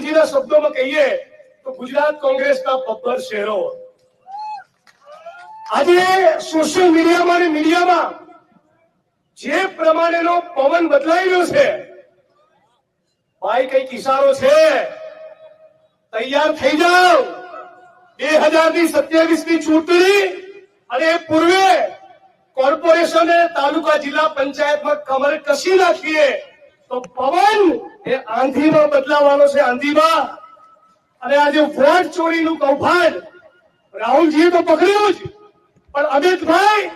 રાહુલજીના શબ્દોમાં કહીએ તો ગુજરાત કોંગ્રેસના પબ્બર શહેરો આજે સોશિયલ મીડિયામાં અને મીડિયામાં જે પ્રમાણેનો પવન બદલાઈ રહ્યો છે, ભાઈ કંઈક ઇશારો છે. તૈયાર થઈ જાઓ. બે હજારની સત્યાવીસની ચૂંટણી અને પૂર્વે કોર્પોરેશન તાલુકા જિલ્લા પંચાયતમાં કમર કસી નાખીએ. તો પવન એ આંધીમાં બદલાવાનો છે, આંધીમાં. અને આજે વોટ ચોરીનું કૌભાંડ, રાહુલજીએ તો પકડ્યું જ. પણ અમિતભાઈ,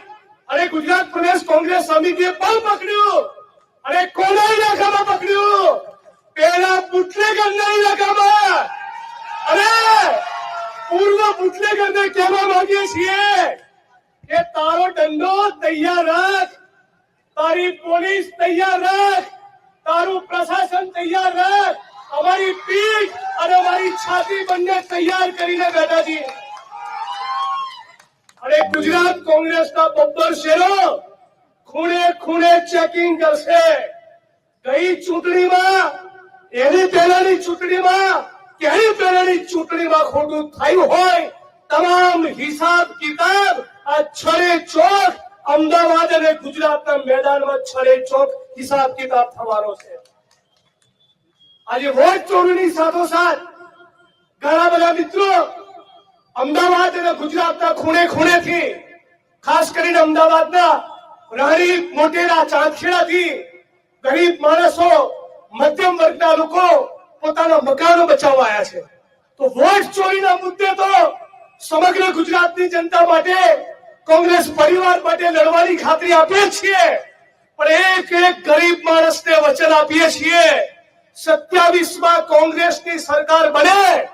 અને ગુજરાત પ્રદેશ કોંગ્રેસ સમિતિએ પણ પકડ્યું. અને કોના ઇલાકામાં પકડ્યું? પેલા બુટલેગરના ઇલાકામાં. અને પૂર્વ બુટલેગરને કહેવા માંગીએ છીએ કે તારો દંડો તૈયાર રાખ. તારી પોલીસ તૈયાર રાખ. તારું પ્રશાસન તૈયાર રાખ. અમારી પીઠ અને અમારી છાતી બંને તૈયાર કરીને બેઠા છીએ. અને ગુજરાત કોંગ્રેસના બબ્બર શેરો ખૂણે ખૂણે ચેકિંગ કરશે. ગઈ ચૂંટણીમાં, એની પહેલાની ચૂંટણીમાં કે પહેલાની ચૂંટણીમાં ખોટું થયું હોય, તમામ હિસાબ કિતાબ આ છડે ચોક, અમદાવાદ અને ગુજરાતના મેદાનમાં છડે ચોક હિસાબ કિતાબ થવાનો છે. આજે વોટ ચોરીની સાથોસાથ ઘણા બધા મિત્રો અમદાવાદ અને ગુજરાતના ખૂણે ખૂણેથી, ખાસ કરીને અમદાવાદના રાણી મોટેરા ચાંદખેડાથી ગરીબ માણસો, મધ્યમ વર્ગના લોકો પોતાના મકાનો બચાવવા આવ્યા છે. તો વોટ ચોરીના મુદ્દે તો સમગ્ર ગુજરાતની જનતા માટે કોંગ્રેસ પરિવાર માટે લડવાની ખાતરી આપીએ છીએ પણ એક એક ગરીબ માણસને વચન આપીએ છીએ સત્યાવીસમાં કોંગ્રેસની સરકાર બને,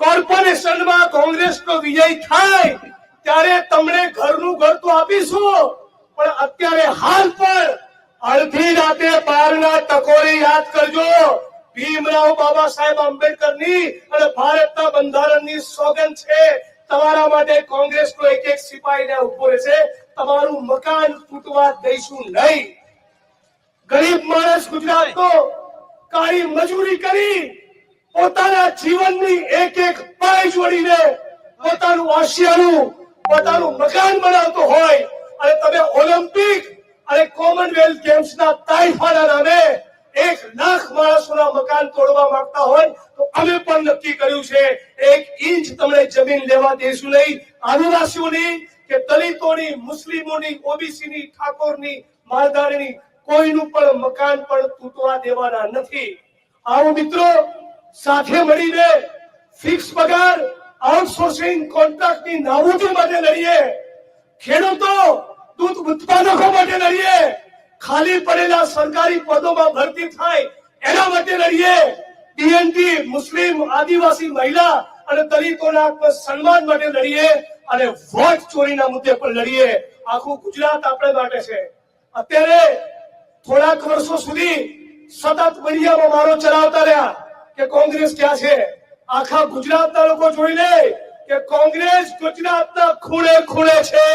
કોર્પોરેશનમાં કોંગ્રેસનો વિજય થાય, ત્યારે તમને ઘરનું ઘર તો આપીશું, પણ અત્યારે હાલ પણ અડધી રાતે બારના ટકોરી યાદ કરજો. ભીમરાવ બાબા સાહેબ આંબેડકરની અને ભારતના બંધારણની સોગંદ છે, તમારા માટે કોંગ્રેસનો એક એક સિપાહીને ઊભો રહેશે તમારું મકાન તૂટવા દઈશું નહીં. ગરીબ માણસ ગુજરાતનો કાળી મજૂરી કરી પોતાના જીવનની એક એક પાય જોડીને પોતાનું આશિયાનું પોતાનું મકાન બનાવતો હોય અને તમે ઓલિમ્પિક અને કોમનવેલ્થ ગેમ્સના તાઇફાના નામે એક લાખ માણસોના મકાન તોડવા માંગતા હોય તો અમે પણ નક્કી કર્યું છે, એક ઇંચ તમને જમીન લેવા દેશું નહીં. આદિવાસીઓની કે દલિતોની, મુસ્લિમોની, ઓબીસીની, ઠાકોરની, માલધારીની કોઈનું પણ મકાન પણ તૂટવા દેવાના નથી. આવો મિત્રો, સાથે મળીને ફિક્સ પગાર આઉટસોર્સિંગ કોન્ટ્રાક્ટની નાબૂદી માટે લડીએ. ખેડૂતો દૂધ ઉત્પાદકો માટે લડીએ. ખાલી પડેલા સરકારી પદોમાં ભરતી થાય એના માટે લડીએ. ડીએનટી મુસ્લિમ, આદિવાસી મહિલા અને દલિતોના સન્માન માટે લડીએ અને વોટ ચોરીના મુદ્દે પણ લડીએ. આખું ગુજરાત આપણે માટે છે. અત્યારે થોડાક વર્ષો સુધી સતત મીડિયામાં મારો ચલાવતા રહ્યા કે કોંગ્રેસ ક્યાં છે? આખા ગુજરાતના લોકો જોઈ લે કે કોંગ્રેસ ગુજરાતના ખૂણે ખૂણે છે.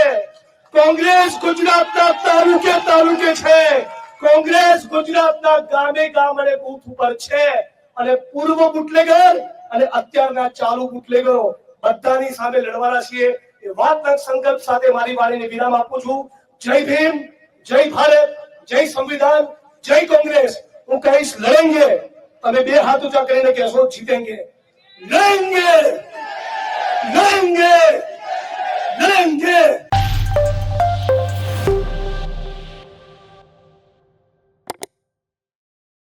કોંગ્રેસ ગુજરાતના તાલુકે તાલુકે છે. કોંગ્રેસ ગુજરાતના ગામે ગામ અને બૂથ ઉપર છે. અને પૂર્વ બુટલેગર અને અત્યારના ચાલુ બુટલેગરો બધાની સામે લડવાના છીએ. એ વાત સંકલ્પ સાથે મારી વાણીને વિરામ આપું છું. જય ભીમ, જય ભારત. જય સંવિધાન, જય કોંગ્રેસ. હું કહીશ, લડેંગે. તમે બે હાથ ઊંચા કરીને કહેશો, જીતેંગે. લડેંગે! લડેંગે!